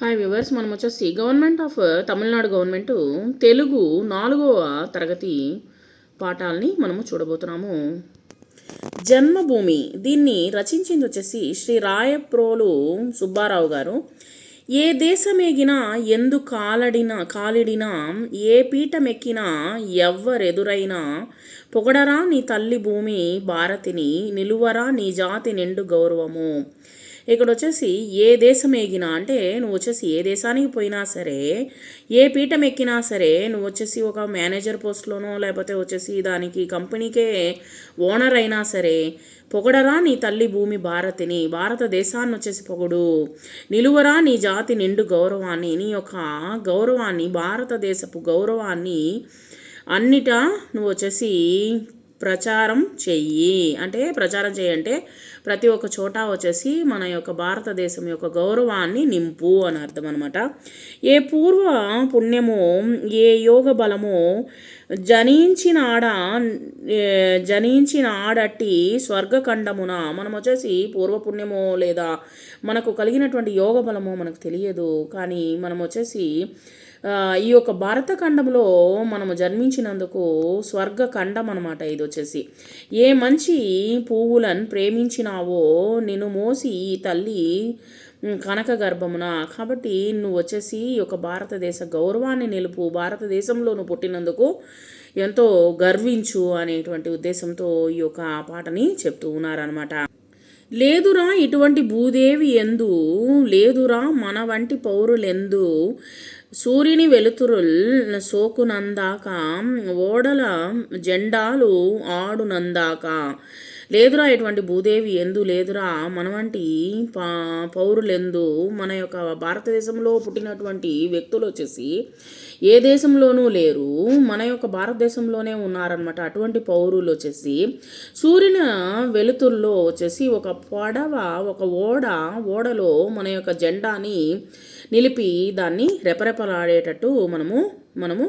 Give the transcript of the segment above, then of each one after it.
Hi viewers మనం వచ్చేసి government of Tamil Nadu government Telugu నాలుగవ తరగతి పాఠాలని మనము చూడబోతున్నాము. జన్మభూమి. దీన్ని రచించింది వచ్చేసి శ్రీ రాయప్రోలు సుబ్బారావు గారు. ఏ దేశమేగినా ఎందు కాలడినా కాలిడినా ఏ పీఠమెక్కినా ఎవ్వరెదురైనా పొగడరా నీ తల్లి భూమి భారతిని నిలువరా నీ జాతి నిండు గౌరవము. ఇక్కడ వచ్చేసి ఏ దేశం ఎగినా అంటే నువ్వు వచ్చేసి ఏ దేశానికి పోయినా సరే ఏ పీఠం ఎక్కినా సరే నువ్వు వచ్చేసి ఒక మేనేజర్ పోస్ట్లోనో లేకపోతే వచ్చేసి దానికి కంపెనీకే ఓనర్ అయినా సరే పొగడరా నీ తల్లి భూమి భారతిని భారతదేశాన్ని వచ్చేసి పొగడు. నిలువరా నీ జాతి నిండు గౌరవాన్ని నీ యొక్క గౌరవాన్ని భారతదేశపు గౌరవాన్ని అన్నిటా నువ్వు వచ్చేసి ప్రచారం చెయ్యి. అంటే ప్రచారం చేయంటే ప్రతి ఒక్క చోట వచ్చేసి మన యొక్క భారతదేశం యొక్క గౌరవాన్ని నింపు అని అర్థం అనమాట ఏ పూర్వ పుణ్యము ఏ యోగ బలము జనించిన ఆడ జనించిన ఆడట్టి స్వర్గఖండమున మనం వచ్చేసి పూర్వపుణ్యమో లేదా మనకు కలిగినటువంటి యోగ బలము మనకు తెలియదు. కానీ మనం వచ్చేసి ఈ యొక్క భారతఖండంలో మనము జన్మించినందుకు స్వర్గఖండం అనమాట ఇది వచ్చేసి. ఏ మంచి పువ్వులను ప్రేమించిన ప్రేమించినావో నేను మోసి ఈ తల్లి కనక గర్భమున. కాబట్టి నువ్వు వచ్చేసి ఒక భారతదేశ గౌరవాన్ని నిలుపు. భారతదేశంలో నువ్వు పుట్టినందుకు ఎంతో గర్వించు అనేటువంటి ఉద్దేశంతో ఈ యొక్క పాటని చెప్తూ ఉన్నారనమాట లేదురా ఇటువంటి భూదేవి ఎందు లేదురా మన వంటి పౌరులెందు. సూర్యుని వెలుతురుల్ సోకునందాక ఓడల జెండాలు ఆడునందాక. లేదురా ఎటువంటి భూదేవి ఎందు లేదురా మన వంటి పా పౌరులెందు మన యొక్క భారతదేశంలో పుట్టినటువంటి వ్యక్తులు వచ్చేసి ఏ దేశంలోనూ లేరు మన యొక్క భారతదేశంలోనే ఉన్నారనమాట అటువంటి పౌరులు వచ్చేసి సూర్యుని వెలుతుల్లో వచ్చేసి ఒక పడవ ఒక ఓడ ఓడలో మన యొక్క జెండాని నిలిపి దాన్ని రెపరెపలాడేటట్టు మనము మనము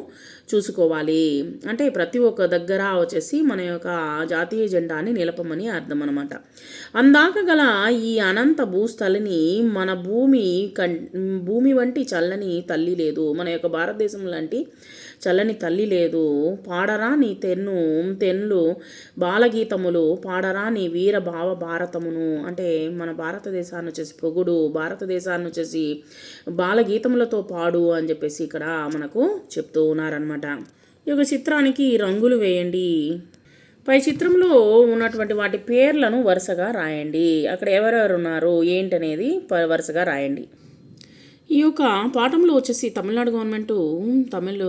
చూసుకోవాలి. అంటే ప్రతి ఒక్క దగ్గర వచ్చేసి మన యొక్క జాతీయ జెండాని నిలపమని అర్థం అనమాట అందాక గల ఈ అనంత భూస్థలిని మన భూమి కం భూమి వంటి చల్లని తల్లి లేదు. మన యొక్క భారతదేశం లాంటి చల్లని తల్లి లేదు. పాడరా నీ తెన్ను తెన్లు బాలగీతములు పాడరా నీ వీర భావ భారతమును. అంటే మన భారతదేశాన్ని వచ్చేసి పొగుడు భారతదేశాన్ని వచ్చేసి బాలగీతములతో పాడు అని చెప్పేసి ఇక్కడ మనకు చెప్తూ ఉన్నారనమాట ఈ యొక్క చిత్రానికి రంగులు వేయండి. పై చిత్రంలో ఉన్నటువంటి వాటి పేర్లను వరుసగా రాయండి. అక్కడ ఎవరెవరు ఉన్నారు? ఏంటనేది వరుసగా రాయండి. ఈ యొక్క పాఠంలో వచ్చేసి తమిళనాడు గవర్నమెంట్ తమిళ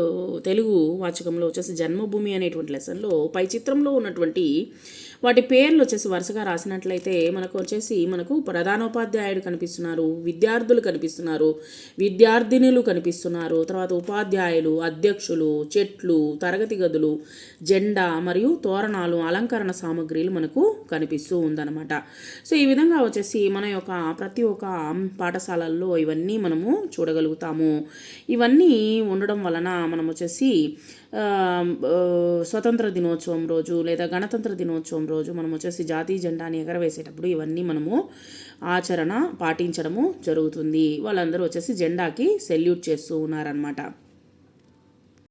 తెలుగు వాచకంలో వచ్చేసి జన్మభూమి అనేటువంటి లెసన్లో పై చిత్రంలో ఉన్నటువంటి వాటి పేర్లు వచ్చేసి వరుసగా రాసినట్లయితే మనకు వచ్చేసి మనకు ప్రధానోపాధ్యాయుడు కనిపిస్తున్నారు విద్యార్థులు కనిపిస్తున్నారు విద్యార్థినులు కనిపిస్తున్నారు తర్వాత ఉపాధ్యాయులు అధ్యక్షులు చెట్లు తరగతి గదులు జెండా మరియు తోరణాలు అలంకరణ సామాగ్రిలు మనకు కనిపిస్తూ ఉందన్నమాట. సో ఈ విధంగా వచ్చేసి మన యొక్క ప్రతి ఒక్క పాఠశాలల్లో ఇవన్నీ మనము చూడగలుగుతాము. ఇవన్నీ ఉండడం వలన మనం వచ్చేసి స్వతంత్ర దినోత్సవం రోజు లేదా గణతంత్ర దినోత్సవం రోజు మనం వచ్చేసి జాతీయ జెండాని ఎగరవేసేటప్పుడు ఇవన్నీ మనము ఆచరణ పాటించడము జరుగుతుంది. వాళ్ళందరూ వచ్చేసి జెండాకి సెల్యూట్ చేస్తూ ఉన్నారనమాట